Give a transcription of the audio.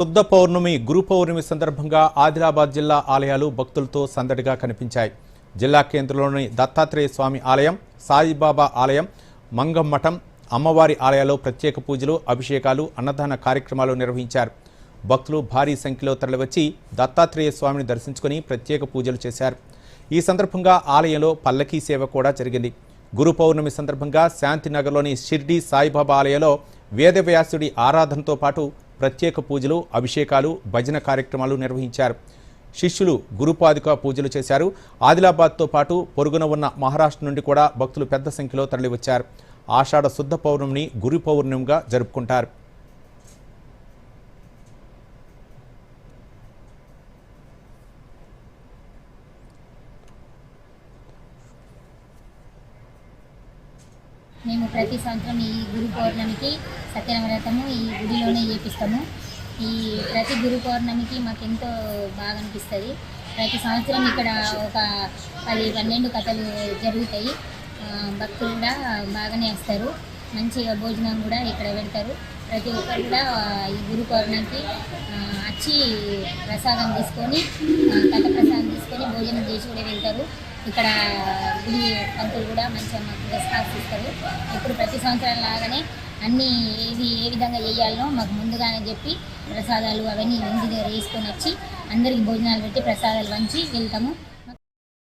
శుద్ధ పౌర్ణమి గురు పౌర్ణమి సందర్భంగా ఆదిలాబాద్ జిల్లా ఆలయాలు భక్తులతో సందడిగా కనిపించాయి. జిల్లా కేంద్రంలోని దత్తాత్రేయ స్వామి ఆలయం సాయిబాబా ఆలయం మంగం మఠం అమ్మవారి ఆలయాల్లో ప్రత్యేక పూజలు అభిషేకాలు అన్నదాన కార్యక్రమాలు నిర్వహించారు. భక్తులు భారీ సంఖ్యలో తరలివచ్చి దత్తాత్రేయ స్వామిని దర్శించుకుని ప్రత్యేక పూజలు చేశారు. ఈ సందర్భంగా ఆలయంలో పల్లకీ సేవ కూడా జరిగింది. గురు పౌర్ణమి సందర్భంగా శాంతినగర్లోని షిర్డీ సాయిబాబా ఆలయంలో వేదవ్యాసుడి ఆరాధనతో పాటు ప్రత్యేక పూజలు అభిషేకాలు భజన కార్యక్రమాలు నిర్వహించారు. శిష్యులు గురుపాదుక పూజలు చేశారు. ఆదిలాబాద్తో పాటు పొరుగున ఉన్న మహారాష్ట్ర నుండి కూడా భక్తులు పెద్ద సంఖ్యలో తరలివచ్చారు. ఆషాఢ శుద్ధ పౌర్ణమిని గురు పౌర్ణమిగా జరుపుకుంటారు. మేము ప్రతి సంవత్సరం ఈ గురు పౌర్ణమికి సత్యనవ్రతము ఈ గుడిలోనే చేపిస్తాము. ఈ ప్రతి గురు పౌర్ణమికి మాకు ఎంతో బాగా అనిపిస్తుంది ప్రతి సంవత్సరం ఇక్కడ ఒక పది పన్నెండు కథలు జరుగుతాయి. భక్తులు కూడా బాగానే వస్తారు. మంచిగా భోజనం కూడా ఇక్కడ పెడతారు. ప్రతి ఒక్కరు కూడా ఈ గురు పౌర్ణమికి వచ్చి ప్రసాదం తీసుకొని కథ ప్రసాదం తీసుకొని భోజనం చేసి కూడా వెళ్తారు. ఇక్కడ గుడి పంతులు కూడా మంచిగా మాకు రెస్పాన్స్ ఇస్తారు. ఇప్పుడు ప్రతి సంవత్సరం లాగానే అన్నీ ఏది ఏ విధంగా చేయాలనో మాకు ముందుగానే చెప్పి ప్రసాదాలు అవన్నీ ఇంటి వేసుకొని వచ్చి అందరికి భోజనాలు పెట్టి ప్రసాదాలు వంచి వెళ్తాము.